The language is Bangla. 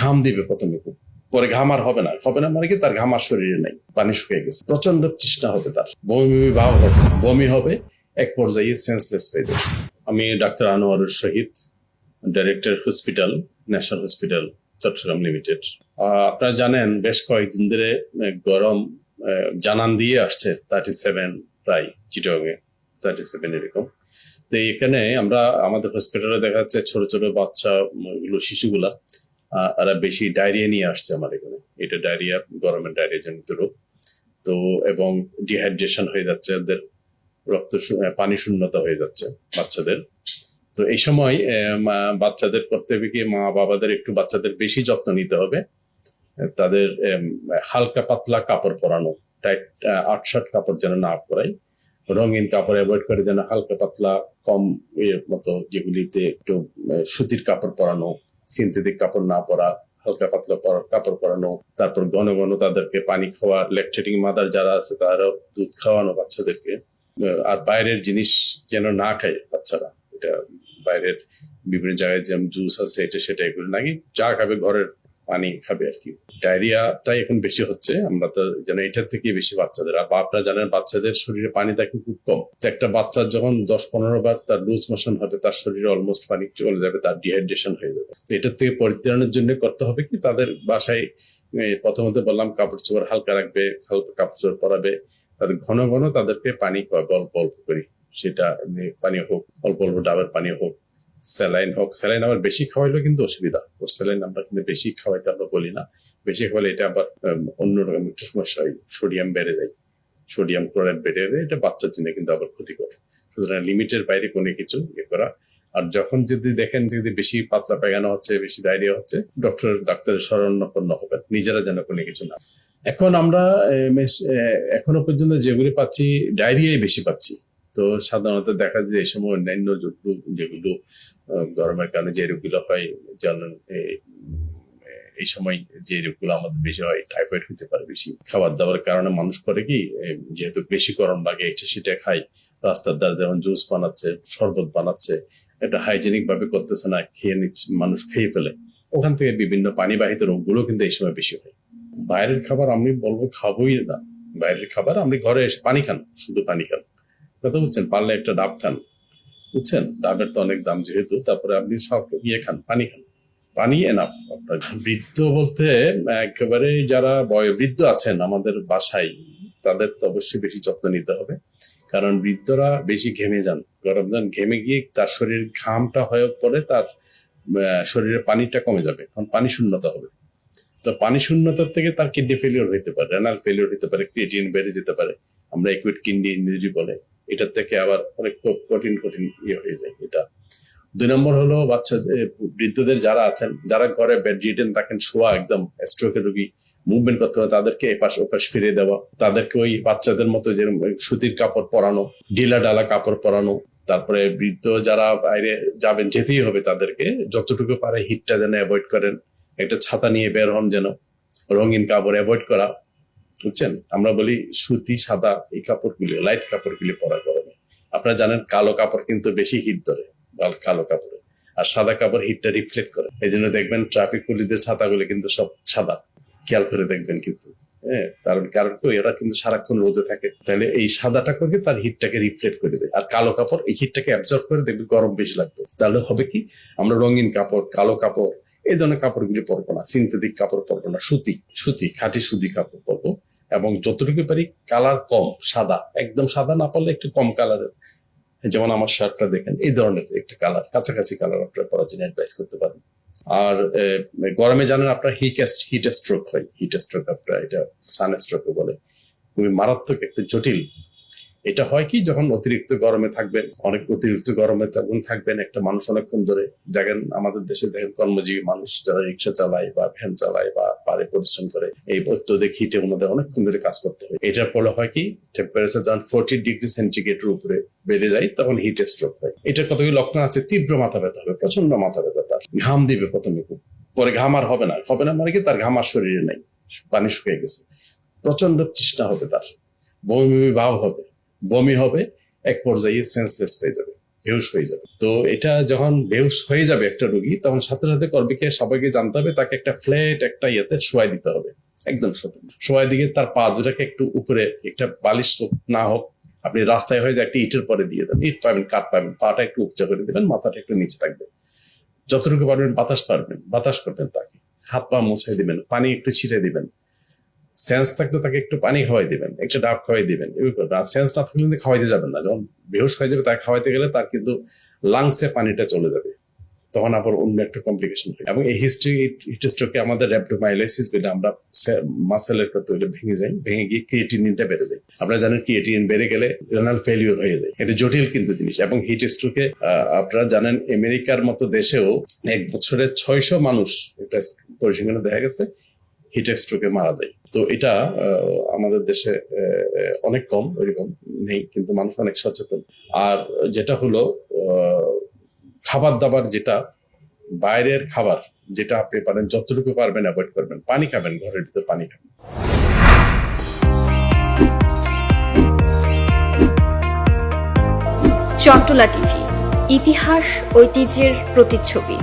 ঘাম দিবে প্রথমে খুব। পরে ঘাম আর হবে না। হবে না মানে কি তার ঘাম আর শরীরে নাই। পানি শুকিয়ে গেছে। প্রচণ্ড তৃষ্ণা হবে তার। বমি ভাব হবে। বমি হবে, এক পর্যায়ে সেন্সলেস হয়ে যাবে। আমি doctor Anwarur Shahid director hospital national hospital Chittagong limited আপনারা জানেন, বেশ কয়েকদিন ধরে গরম জানান দিয়ে আসছে থার্টি সেভেন প্রায় চিটগে থার্টি সেভেন এরকম। তো এখানে আমরা আমাদের হসপিটালে দেখা যাচ্ছে ছোট ছোট বাচ্চা গুলো শিশুগুলা এরা বেশি ডায়রিয়া নিয়ে আসছে আমার এখানে। এটা ডায়রিয়া গরমের ডায়রিয়া জনিত রোগ। তো, এবং ডিহাইড্রেশন হয়ে যাচ্ছে, ওদের রক্ত পানি শূন্যতা হয়ে যাচ্ছে বাচ্চাদের। তো এই সময় বাচ্চাদের করতে হবে কি মা বাবাদের একটু বাচ্চাদের বেশি যত্ন নিতে হবে। তাদের হালকা পাতলা কাপড় পরানো টাইট আট শার্ট কাপড় যেন না পরাই। রঙিন কাপড় অ্যাভয়েড করে যেন হালকা পাতলা, কম মতো যেগুলিতে একটু সুতির কাপড় পরানো সিনথেটিক কাপড় না পরা, হালকা পাতলা কাপড় পরানো, তারপর ঘন ঘন তাদেরকে পানি খাওয়া ল্যাকটেটিং মাদার যারা আছে তারাও দুধ খাওয়ানো বাচ্চাদেরকে আর বাইরের জিনিস যেন না খায় বাচ্চারা, এটা বাইরের বিভিন্ন জায়গায় যেমন জুস আছে, এটা সেটা এগুলো নাকি যা খাবে ঘরের পানি খাবে আর কি। ডায়রিয়াটাই এখন বেশি হচ্ছে। আমরা তো যেন এটার থেকে বেশি বাচ্চাদের। আর আপনারা জানেন, বাচ্চাদের শরীরে পানি থাকে খুব কম। তো একটা বাচ্চার যখন দশ পনেরো বার তার লুজ মোশন হবে, তার শরীরে অলমোস্ট পানি চলে যাবে, তার ডিহাইড্রেশন হয়ে যাবে। এটার থেকে পরিত্রাণের জন্য করতে হবে কি? তাদের বাসায় প্রথমত বললাম, কাপড় চোপড় হালকা রাখবে, হালকা কাপড় চোপড় পরাবে। তাদের ঘন ঘন তাদেরকে পানি খাওয়াবে, অল্প অল্প করে সেটা পানি হোক, অল্প অল্প ডাবের পানি হোক। স্যালাইন হোক, স্যালাইন আবার বেশি খাওয়াইলেও কিন্তু অসুবিধা। স্যালাইন আমরা কিন্তু বেশি খাওয়াইতে আমরা বলি না। বেশি খাওয়ালে এটা আবার অন্যরকম একটা সমস্যা হয়। সোডিয়াম বেড়ে যায়। সোডিয়াম ক্লোরাইড বেড়ে যায়, এটা বাচ্চার জন্য কিন্তু আবার ক্ষতিকর। সুতরাং লিমিটের বাইরে কোনো কিছু ইয়ে করা। আর যখন যদি দেখেন যদি বেশি পাতলা পায়খানা হচ্ছে, বেশি ডায়রিয়া হচ্ছে ডক্টর ডাক্তারের শরণাপন্ন হবেন। নিজেরা যেন কোনো কিছু না। এখন আমরা এখনও পর্যন্ত যেগুলি পাচ্ছি, ডায়রিয়াই বেশি পাচ্ছি। তো সাধারণত দেখা যায় এই সময় অন্যান্য যেগুলো গরমের কারণে যে রোগগুলো হয় যেমন এই, সময় যে রোগগুলো আমাদের বেশি হয় টাইফয়েড হতে পারে বেশি। খাবার দাবার কারণে মানুষ করে কি যেহেতু বেশি গরম লাগে এটা সেটা খাই রাস্তার ধারে যেমন জুস বানাচ্ছে শরবত বানাচ্ছে এটা হাইজেনিক ভাবে করতেছে না খেয়ে নিচ্ছে মানুষ খেয়ে ফেলে। ওখান থেকে বিভিন্ন পানিবাহিত রোগগুলো কিন্তু এই সময় বেশি হয়। বাইরের খাবার আমি বলব খাবোই না। বাইরের খাবার আপনি ঘরে এসে পানি খান শুধু পানি খান। কথা বুঝছেন, পারলে একটা ডাব খান। বুঝছেন? ডাবের তো অনেক দাম যেহেতু, তারপরে আপনি সব ইয়ে খান, পানি খান। পানি এনাফ আপনার বৃদ্ধ বলতে একেবারে যারা বয়, বৃদ্ধ আছেন আমাদের বাসায়, তাদের তো অবশ্যই বেশি যত্ন নিতে হবে। কারণ বৃদ্ধরা বেশি ঘেমে যান। গরম যান, ঘেমে গিয়ে তার শরীর ঘামটা হয়ে পরে তার শরীরে পানিটা কমে যাবে। তখন পানি শূন্যতা হবে। তো পানি শূন্যতার থেকে তার কিডনি ফেলিওর হইতে পারে রেনাল ফেলিওর হতে পারে ক্রিয়েটিন বেড়ে যেতে পারে। আমরা একুইট কিডনি ইঞ্জুরি বলে। এটার থেকে আবার অনেক কঠিন কঠিন ইয়ে হয়ে যায় এটা। দুই নম্বর হলো বাচ্চাদের, বৃদ্ধদের যারা আছেন, যারা ঘরে বেড রিটেন থাকেন, শোয়া একদম স্ট্রোকের রোগী মুভমেন্ট করতে হবে, তাদেরকে এপাশ ওপাশ ফিরে দেওয়া, তাদেরকে ওই বাচ্চাদের মতো যেরকম সুতির কাপড় পরানো, ঢিলা ডালা কাপড় পরানো, তারপরে বৃদ্ধ যারা বাইরে যাবেন, যেতেই হবে তাদেরকে, যতটুকু পারে হিটটা যেন অ্যাভয়েড করেন, একটা ছাতা নিয়ে বের হন যেন, রঙিন কাপড় অ্যাভয়েড করা বুঝছেন? আমরা বলি সুতি, সাদা এই কাপড়গুলি লাইট কাপড়গুলি পরা গরমে। আপনারা জানেন, কালো কাপড় কিন্তু বেশি হিট ধরে, কালো কাপড়ে। আর সাদা কাপড় হিটটা রিফ্লেক্ট করে। এই জন্য দেখবেন ট্রাফিক পুলিশদের ছাতাগুলো কিন্তু সব সাদা। খেয়াল করে দেখবেন কিন্তু। হ্যাঁ কারণ কারণ এরা কিন্তু সারাক্ষণ রোদে থাকে। তাহলে এই সাদাটা করে তার হিটটাকে রিফ্লেক্ট করে দেয় আর কালো কাপড়, এই হিটটাকে অ্যাবজর্ব করে দেখবে গরম বেশি লাগবে। তাহলে হবে কি? আমরা রঙিন কাপড়, কালো কাপড়, এই ধরনের কাপড়গুলি পরবো না। সিনথেটিক কাপড় পরবো না, সুতি সুতি, খাঁটি সুতি কাপড় পরবো। এবং যতটুকু পারি কালার কম, সাদা। একদম সাদা না পারলে একটু কম কালারের যেমন আমার শার্টটা দেখেন, এই ধরনের একটা কালার কাছাকাছি কালার আপনার পরার জন্য অ্যাডভাইস করতে পারেন। আর গরমে জানেন আপনার হিট হিট স্ট্রোক হয়। হিট স্ট্রোক আপনার এটা সান স্ট্রোক বলে। খুবই মারাত্মক একটা জটিল এটা হয় কি, যখন অতিরিক্ত গরমে থাকবেন, অনেক অতিরিক্ত গরমে যখন থাকবেন, একটা মানুষ অনেকক্ষণ ধরে দেখেন আমাদের দেশে দেখেন কর্মজীবী মানুষ যারা রিক্সা চালায় বা ভ্যান চালায় বা পারে পরিশ্রম করে, এই অত্যধিক হিটে ওনাদের অনেকক্ষণ ধরে কাজ করতে হয়। এটার ফলে হয় কি টেম্পারেচার যখন ফোর্টি ডিগ্রি সেন্টিগ্রেডের উপরে বেড়ে যায়, তখন হিট স্ট্রোক হয়। এটার কতগুলো লক্ষণ আছে? তীব্র মাথা ব্যথা হবে প্রচণ্ড মাথা ব্যথা তার। ঘাম দিবে প্রথমে খুব। পরে ঘাম আর হবে না। হবে না মানে কি, তার ঘাম আর শরীরে নেই। পানি শুকিয়ে গেছে। প্রচণ্ড তৃষ্ণা হবে তার। বমি বমি ভাব হবে। বমি হবে, এক পর্যায়ে সেন্সলেস হয়ে যাবে, বেহুশ হয়ে যাবে। তো এটা যখন বেহুশ হয়ে যাবে একটা রোগী, তখন সাথে সাথে করবে কি সবাইকে জানতে হবে, তাকে একটা ফ্ল্যাট একটা ইয়েতে শোয়াই দিতে হবে। একদম সাথে। শোয়াই দিকে তার পা দুটাকে একটু উপরে, একটা বালিশ না হোক, আপনি রাস্তায় হয়ে যে একটা ইটের পরে দিয়ে দেন ইট পাবেন, কাঠ পাবেন, পাটা একটু উচ্চ করে দেবেন, মাথাটা একটু নিচে থাকবে। যতটুকু পারবেন বাতাস পারবেন, বাতাস করবেন তাকে। হাত পা মুছাই দিবেন, পানি একটু ছিটে দিবেন। সেন্স থাকলে তাকে একটু পানি খাওয়াই দিবেন, একটা ডাব খাওয়াই দিবেন আর সেন্স না থাকলে খাওয়াইতে যাবেন না। যখন বেহুশ হয়ে যাবে, তাকে খাওয়াইতে গেলে তার কিন্তু লাংসে পানিটা চলে যাবে। তখন আবার অন্য একটা কমপ্লিকেশন এবং এই হিস্ট্রি হিট স্ট্রোকে আমাদের র্যাপটোমাইলাইসিস বেড়ে আমরা মাসেলের হলে ভেঙে যাই ভেঙে গিয়ে ক্রিয়েটিনিনটা বেড়ে যায়। আপনারা জানেন ক্রিয়েটিনিন বেড়ে গেলে রেনাল ফেলিওর হয়ে যায়। এটা জটিল কিন্তু জিনিস। এবং হিট স্ট্রোকে আপনারা জানেন আমেরিকার মতো দেশেও এক বছরে ছয়শো মানুষ একটা পরিসংখ্যানে দেখা গেছে হিট স্ট্রোকে মারা যায়। তো এটা আমাদের দেশে অনেক কম, ওইরকম নেই, কিন্তু মানুষ অনেক সচেতন। আর যেটা হলো খাবার দাবার যেটা, বাইরের খাবার যেটা আপনি পারেন, যতটুকু পারবেন অ্যাভয়েড করবেন। পানি খাবেন, ঘরের ভিতর পানি খাবেন। চট্টলা টিভি, ইতিহাস, ঐতিহ্যের প্রতিচ্ছবি।